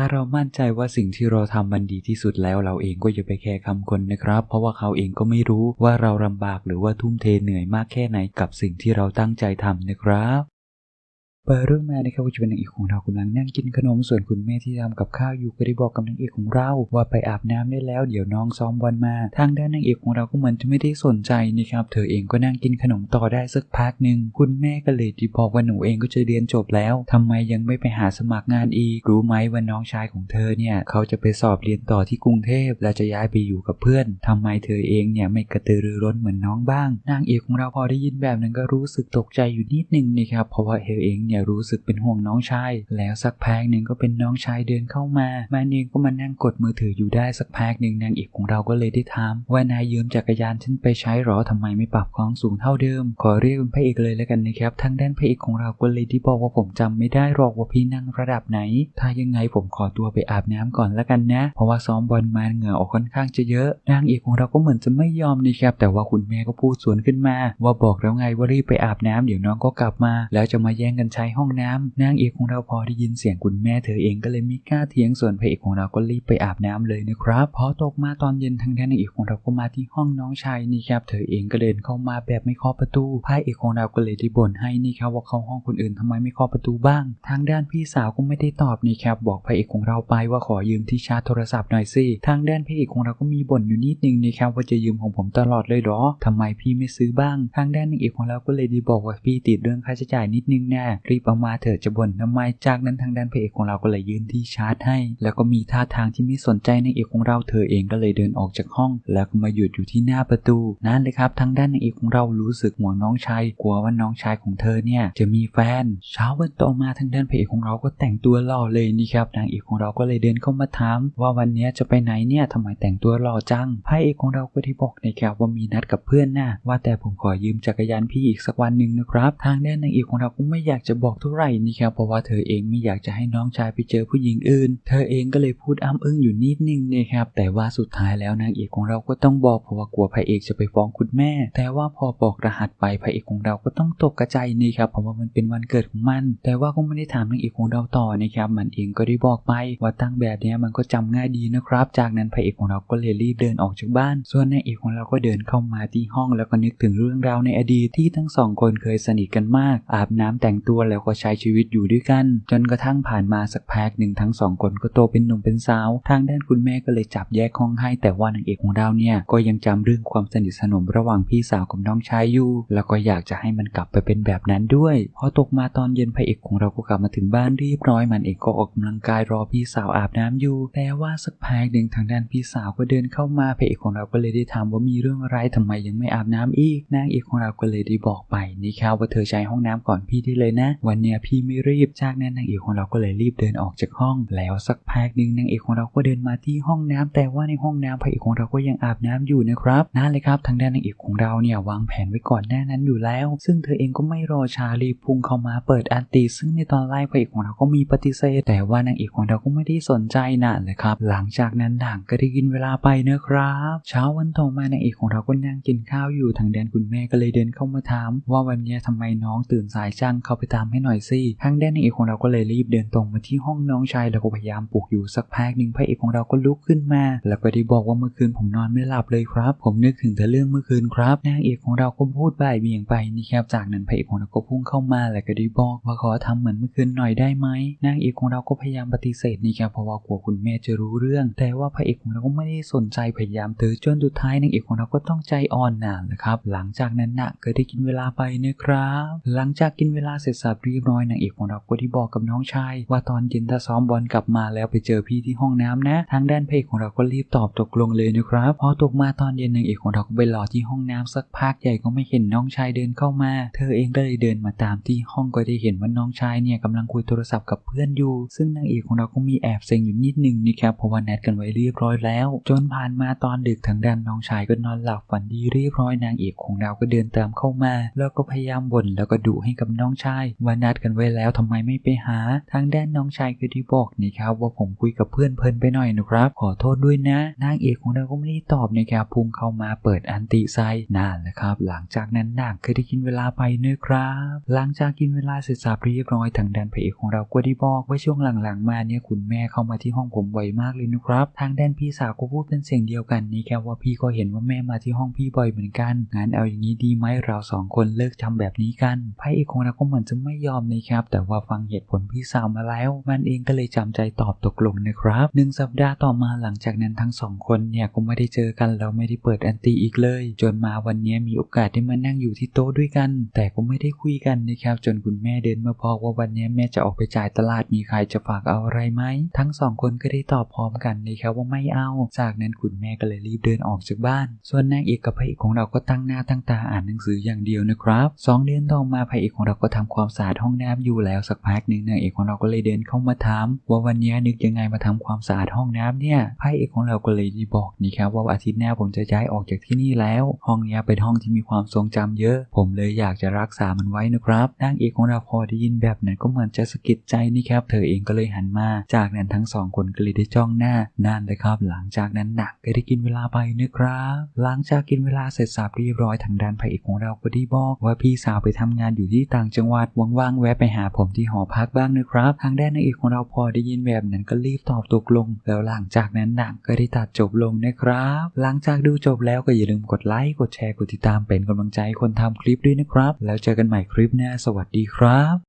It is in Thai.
ถ้าเรามั่นใจว่าสิ่งที่เราทำมันดีที่สุดแล้วเราเองก็อย่าไปแคร์คำคนนะครับ เพราะว่าเขาเองก็ไม่รู้ว่าเราลำบากหรือว่าทุ่มเทเหนื่อยมากแค่ไหนกับสิ่งที่เราตั้งใจทำนะครับ เปิดเรื่องมานะครับว่าจะเป็นนางเอกของเรากำลังนั่งกินขนมส่วนคุณแม่ที่ทำกับข้าวอยู่ก็ได้บอกกับนางเอกของเรา ว่าไปอาบน้ำได้แล้วเดี๋ยวน้องซ้อมบอลมา ทางด้านนางเอกของเราก็เหมือนจะไม่ได้สนใจนะครับเธอเองก็นั่งกินขนมต่อได้สักพักหนึ่งคุณแม่ก็เลยที่บอกว่าหนูเองก็จะเรียนจบแล้วทำไมยังไม่ไปหาสมัครงานอีกรู้ไหมว่าน้องชายของเธอเนี่ยเขาจะไปสอบเรียนต่อที่กรุงเทพและจะย้ายไปอยู่กับเพื่อนทำไมเธอเองเนี่ยไม่กระตือรือร้นเหมือนน้องบ้างนางเอกของเราพอได้ยินแบบนั้นก็รู้สึกตกใจอยู่นิดนึงนะครับเพราะว่าเธอเองเนี่ยรู้สึกเป็นห่วงน้องชาย แล้วสักพักหนึ่งก็เป็นน้องชายเดินเข้ามาแม่เองก็มานั่งกดมือถืออยู่ได้สักพักหนึ่งนางเอกของเราก็เลยได้ถาม ว่านายยืมจักรยานฉันไปใช้หรอทำไมไม่ปรับความสูงเท่าเดิม ขอเรียกเป็นพระเอกเลยแล้วกันนะครับ ทางด้านพระเอกของเราก็เลยที่บอกว่าผมจำไม่ได้หรอกว่าพี่นั่งระดับไหน ถ้ายังไงผมขอตัวไปอาบน้ำก่อนแล้วกันนะ เพราะว่าซ้อมบอลมาเหงื่อออกค่อนข้างจะเยอะนางเอกของเราก็เหมือนจะไม่ยอมนะครับแต่ว่าคุณแม่ก็พูดสวนขึ้นมา ว่าบอกแล้วไงว่ารีบไปอาบน้ำเดี๋ยวน้องก็กลับมา แล้วจะมาแย่งกันใช้ห้องน้ำนางเอกของเราพอได้ยินเสียงคุณแม่เธอเองก็เลยไม่กล้าเถียงส่วนพระเอกของเราก็รีบไปอาบน้ำเลยนะครับพอตกมาตอนเย็นทางด้านนางเอกของเราก็มาที่ห้องน้องชายนี่ครับเธอเองก็เดินเข้ามาแบบไม่เคาะประตูพระเอกของเราก็เลยได้บ่นให้นี่ครับว่าเข้าห้องคนอื่นทำไมไม่เคาะประตูบ้าง ทางด้านพี่สาวก็ไม่ได้ตอบนี่ครับบอกพระเอกของเราไปว่าขอยืมที่ชาร์จโทรศัพท์หน่อยสิทางด้านพระเอกของเราก็มีบ่นอยู่นิดนึงนี่ครับว่าจะยืมของผมตลอดเลยหรอทำไมพี่ไม่ซื้อบ้าง ทางด้านนางเอกของเราก็เลยได้บอกว่าพี่ติดเรื่องค่าใช้จ่ายนิดนึงแน่รีบเอามาเถอะจะบ่นทำไมจากนั้นทางด้านพระเอกของเราก็เลยยืนที่ชาร์จให้ แล้วก็มีท่าทางที่ไม่สนใจนางเอกของเราเธอเองก็เลยเดินออกจากห้อง แล้วก็มาหยุดอยู่ที่หน้าประตูนั่นเลยครับทางด้านนางเอกของเรารู้สึกห่วงน้องชายกลัวว่าน้องชายของเธอเนี่ยจะมีแฟน เช้าวันต่อมาทางด้านพระเอกของเราก็แต่งตัวหล่อเลยนี่ครับนางเอกของเราก็เลยเดินเข้ามาถามว่าวันนี้จะไปไหนเนี่ยทำไมแต่งตัวหล่อจังพระเอกของเราก็ที่บอกนะครับว่ามีนัดกับเพื่อนน่ะว่าแต่ผมขอยืมจักรยานพี่อีกสักวันหนึ่งนะครับ ทางด้านนางเอกของเราก็ไม่อยากจะบอกเท่าไหร่นี่ครับเพราะว่าเธอเองไม่อยากจะให้น้องชายไปเจอผู้หญิงอื่น เธอเองก็เลยพูดอ้ำอึ้งอยู่นิดนึงนะครับแต่ว่าสุดท้ายแล้วนางเอกของเราก็ต้องบอกเพราะว่ากลัวพระเอกจะไปฟ้องคุณแม่ แต่ว่าพอบอกรหัสไปพระเอกของเราก็ต้องตกกระจนี่ครับเพราะว่ามันเป็นวันเกิดของมัน แต่ว่าก็ไม่ได้ถามนางเอกของเราต่อนะครับมันเองก็ได้บอกไปว่าตั้งแบบนี้มันก็จำง่ายดีนะครับ จากนั้นพระเอกของเราก็เลยรีบเดินออกจากบ้าน ส่วนนางเอกของเราก็เดินเข้ามาที่ห้องแล้วก็นึกถึงเรื่องราวในอดีตที่ทั้งสองคนเคยสนิทกันมาก อาบน้ำแต่งตัวแล้วก็ใช้ชีวิตอยู่ด้วยกัน จนกระทั่งผ่านมาสักพักหนึ่งทั้งสองคนก็โตเป็นหนุ่มเป็นสาว ทางด้านคุณแม่ก็เลยจับแยกห้องให้ แต่ว่านางเอกของเราเนี่ยก็ยังจำเรื่องความสนิทสนมระหว่างพี่สาวกับน้องชายอยู่ แล้วก็อยากจะให้มันกลับไปเป็นแบบนั้นด้วย พอตกมาตอนเย็นพระเอกของเราก็กลับมาถึงบ้านเรียบร้อย มันเองก็ออกกำลังกายรอพี่สาวอาบน้ำอยู่ แต่ว่าสักพักหนึ่งทางด้านพี่สาวก็เดินเข้ามาพระเอกของเราก็เลยได้ถามว่ามีเรื่องอะไรทำไมยังไม่อาบน้ำอีก นางเอกของเราก็เลยได้บอกไปนี่ครับว่าเธอใช้ห้องน้ำก่อนพี่ได้เลยนะวันเนี้ยพี่ไม่รีบจากนั้นนางเอกของเราก็เลยรีบเดินออกจากห้อง แล้วสักพักหนึ่งนางเอกของเราก็เดินมาที่ห้องน้ำแต่ว่าในห้องน้ำพระเอกของเราก็ยังอาบน้ำอยู่นะครับนั่นเลยครับทางด้านนางเอกของเราเนี่ยวางแผนไว้ก่อนหน้านั้นอยู่แล้ว ซึ่งเธอเองก็ไม่รอช้ารีบพุ่งเข้ามาเปิดอันตีซึ่งในตอนแรกพระเอกของเราก็มีปฏิเสธ แต่ว่านางเอกของเราก็ไม่ได้สนใจนั่นเลยครับ หลังจากนั้นหนังก็ได้กินเวลาไปนะครับ เช้าวันต่อมานางเอกของเราก็นั่งกินข้าวอยู่ทางด้านคุณแม่ก็เลยเดินเข้ามาถาม ว่าวันนี้ทำไมน้องตื่นสายจังเข้าไปตามให้หน่อยสิทางด้านนางเอกของเราก็เลยรีบเดินตรงมาที่ห้องน้องชายแล้วก็พยายามปลุกอยู่สักพักหนึ่งพระเอกของเราก็ลุกขึ้นมา แล้วก็ได้บอกว่าเมื่อคืนผมนอนไม่หลับเลยครับ ผมนึกถึงแต่เรื่องเมื่อคืนครับนางเอกของเราก็พูดบ่ายเบี่ยงไปนี่ครับจากนั้นพระเอกของเราก็พุ่งเข้ามาแล้วก็ได้บอกว่าขอทำเหมือนเมื่อคืนหน่อยได้ไหมนางเอกของเราก็พยายามปฏิเสธนี่ครับเพราะว่ากลัวคุณแม่จะรู้เรื่อง แต่ว่าพระเอกของเราก็ไม่ได้สนใจพยายามเตือจนสุดท้ายนางเอกของเราก็ต้องใจอ่อนหนานะครับหลังจากนั้นนะก็ได้กินเวลาไปนะครับ หลังจากกินเวลาเสร็จสับเรียบร้อยนางเอกของเราก็ได้บอกกับน้องชายว่าตอนเย็นถ้าซ้อมบอลกลับมาแล้วไปเจอพี่ที่ห้องน้ำนะ ทางด้านพระเอกของเราก็รีบตอบตกลงเลยนะครับพอตกมาตอนเย็นนางเอกของเราก็ไปรอที่ห้องน้ำสักพักใหญ่ก็ไม่เห็นน้องชายเดินเข้ามา เธอเองก็เลยเดินมาตามที่ห้องก็ได้เห็นว่าน้องชายเนี่ยกำลังคุยโทรศัพท์กับเพื่อนอยู่ ซึ่งนางเอกของเราก็มีแอบเซ็งอยู่นิดนึงนี่ครับเพราะว่านัดกันไว้เรียบร้อยแล้ว จนผ่านมาตอนดึกทางด้านน้องชายก็นอนหลับฝันดีเรียบร้อยนางเอกของเราก็เดินตามเข้ามา แล้วก็พยายามบ่นแล้วก็ดุให้กับน้องชายว่านัดกันไว้แล้วทำไมไม่ไปหา ทางด้านน้องชายก็ได้บอกนะครับว่าผมคุยกับเพื่อนเพลินไปหน่อยนะครับ ขอโทษด้วยนะ นางเอกของเราก็ไม่ได้ตอบนะครับพุ่งเข้ามาเปิดอันติไซนั่นแหละครับ หลังจากนั้นนางก็ได้กินเวลาไปเนะครับ หลังจากกินเวลาเสร็จสับเรียบร้อยทางด้านพระเอกของเราก็ได้บอกว่าช่วงหลังๆมาเนี่ยคุณแม่เข้ามาที่ห้องผมบ่อยมากเลยนะครับ ทางด้านพี่สาวก็พูดเป็นเสียงเดียวกันนี่แค่ว่าพี่ก็เห็นว่าแม่มาที่ห้องพี่บ่อยเหมือนกันงั้นเอาอย่างนี้ดีไหมเราสองคนเลิกทำแบบนี้กันพระเอกของเราก็เหมือนจะไม่ยอมนะครับ แต่ว่าฟังเหตุผลพี่สาวมาแล้ว มันเองก็เลยจำใจตอบตกลงนะครับหนึ่งสัปดาห์ต่อมาหลังจากนั้นทั้งสองคนเนี่ยก็ไม่ได้เจอกันแล้วไม่ได้เปิดแอนตี้อีกเลย จนมาวันนี้มีโอกาสได้มานั่งอยู่ที่โต๊ะด้วยกัน แต่ก็ไม่ได้คุยกันนะครับ จนคุณแม่เดินมาบอกว่าวันนี้แม่จะออกไปจ่ายตลาดมีใครจะฝากเอาอะไรไหมทั้งสองคนก็ได้ตอบพร้อมกันนะครับว่าไม่เอา จากนั้นคุณแม่ก็เลยรีบเดินออกจากบ้าน ส่วนนางเอกกับพระเอกของเราก็ตั้งหน้าตั้งตาอ่านหนังสืออย่างเดียวนะครับสองเดือนต่อมาพระเอกของเราก็ทำความสะอาดาดห้องน้ำอยู่แล้วสักพักหนึ่งนางเอกของเราก็เลยเดินเข้ามาถามว่าวันนี้นึกยังไงมาทำความสะอาดห้องน้ำเนี่ยพระเอกของเราก็เลยบอกนี่ครับว่าอาทิตย์หน้าผมจะย้ายออกจากที่นี่แล้ว ห้องนี้เป็นห้องที่มีความทรงจำเยอะ ผมเลยอยากจะรักษามันไว้นะครับนางเอกของเราพอได้ยินแบบนั้นก็เหมือนจะสะกิดใจนี่ครับเธอเองก็เลยหันมา จากนั้นทั้งสองคนก็เลยได้จ้องหน้านั่นเลยครับ หลังจากนั้นหนักก็ได้กินเวลาไปนะครับหลังจากกินเวลาเสร็จสับเรียบร้อยทางด้านพระเอกของเราก็ได้บอกว่าพี่สาวไปทำงานอยู่ที่ต่างจังหวัดว่างๆแวะไปหาผมที่หอพักบ้างนะครับ ทางด้านนางเอกของเราพอได้ยินแบบนั้นก็รีบตอบตกลง แล้วหลังจากนั้นหนังก็ได้ตัดจบลงนะครับ หลังจากดูจบแล้วก็อย่าลืมกดไลค์กดแชร์กดติดตามเป็นกำลังใจคนทำคลิปด้วยนะครับ แล้วเจอกันใหม่คลิปหน้าสวัสดีครับ